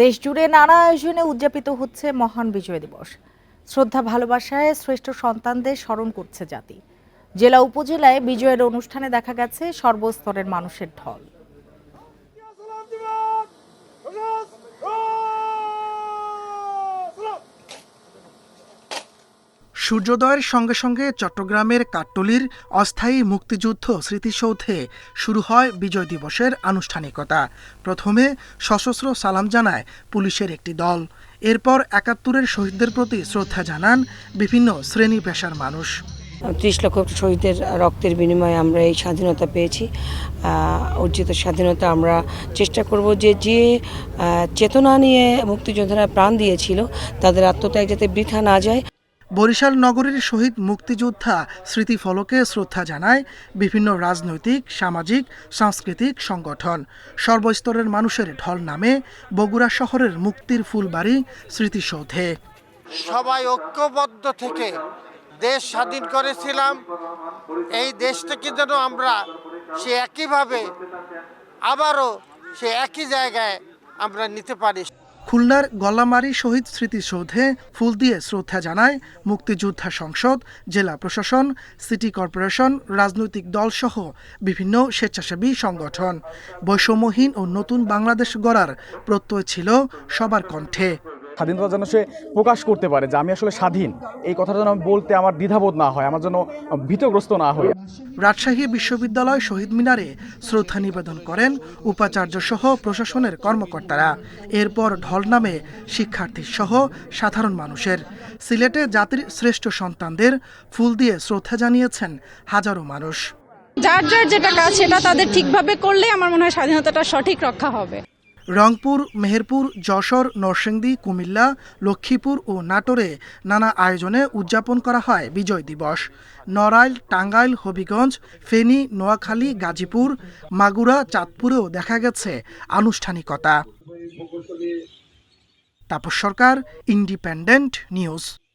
দেশজুড়ে নানা আয়োজনে উদযাপিত হচ্ছে মহান বিজয় দিবস। শ্রদ্ধা ভালোবাসায় শ্রেষ্ঠ সন্তানদের স্মরণ করছে জাতি। জেলা উপজেলায় বিজয়ের অনুষ্ঠানে দেখা গেছে সর্বস্তরের মানুষের ঢল। সূর্যোদয়ের সঙ্গে সঙ্গে চট্টগ্রামের কাট্টলির অস্থায়ী মুক্তিযুদ্ধ স্মৃতিসৌধে শুরু হয় বিজয় দিবসের আনুষ্ঠানিকতা। প্রথমে সশস্ত্র সালাম জানায় পুলিশের একটি দল। এরপর একাত্তরের শহীদদের প্রতি শ্রদ্ধা জানান বিভিন্ন শ্রেণি পেশার মানুষ। ত্রিশ লক্ষ শহীদের রক্তের বিনিময়ে আমরা এই স্বাধীনতা পেয়েছি। অর্জিত স্বাধীনতা আমরা চেষ্টা করব যে যে চেতনা নিয়ে মুক্তিযোদ্ধারা প্রাণ দিয়েছিল, তাদের আত্মত্যাগ যাতে বৃথা না যায়। বরিশাল নগরীর শহীদ মুক্তিযোদ্ধা স্মৃতিফলকে শ্রদ্ধা জানায় বিভিন্ন রাজনৈতিক, সামাজিক, সাংস্কৃতিক সংগঠন। সর্বস্তরের মানুষের ঢল নামে বগুড়া শহরের মুক্তির ফুলবাড়ি স্মৃতিসৌধে। সবাই ঐক্যবদ্ধ থেকে দেশ স্বাধীন করেছিলাম। এই দেশটাকে যেন আমরা সে একইভাবে আবারও সে একই জায়গায় আমরা নিতে পারি। খুলনার গলামারি শহীদ স্মৃতিসৌধে ফুল দিয়ে শ্রদ্ধা জানায় মুক্তিযোদ্ধা সংসদ, জেলা প্রশাসন, সিটি কর্পোরেশন, রাজনৈতিক দলসহ বিভিন্ন স্বেচ্ছাসেবী সংগঠন। বৈষম্যহীন ও নতুন বাংলাদেশ গড়ার প্রত্যয় ছিল সবার কণ্ঠে। স্বাধীনতা যেন সে প্রকাশ করতে পারে যে আমি আসলে স্বাধীন। এই কথাটা যেন আমি বলতে আমার দ্বিধাবোধ না হয় আমার যেন ভীতগ্রস্ত না হয়। রাজশাহী বিশ্ববিদ্যালয় শহীদ মিনারে শ্রদ্ধা নিবেদন করেন উপাচার্য সহ প্রশাসনের কর্মকর্তারা। এরপর ঢল নামে শিক্ষার্থী সহ সাধারণ মানুষের। সিলেটে জাতির শ্রেষ্ঠ সন্তানদের ফুল দিয়ে শ্রদ্ধা জানিয়েছেন হাজারো মানুষ। যার যার যেটা কাজ সেটা তাদের ঠিকভাবে করলে আমার মনে হয় স্বাধীনতাটা সঠিক রক্ষা হবে। রংপুর, মেহেরপুর, যশোর, নরসিংদী, কুমিল্লা, লক্ষ্মীপুর ও নাটোরে নানা আয়োজনে উদযাপন করা হয় বিজয় দিবস। নড়াইল, টাঙ্গাইল, হবিগঞ্জ, ফেনী, নোয়াখালী, গাজীপুর, মাগুরা, চাঁদপুরেও দেখা গেছে আনুষ্ঠানিকতা। Tapas Sarkar, independent news.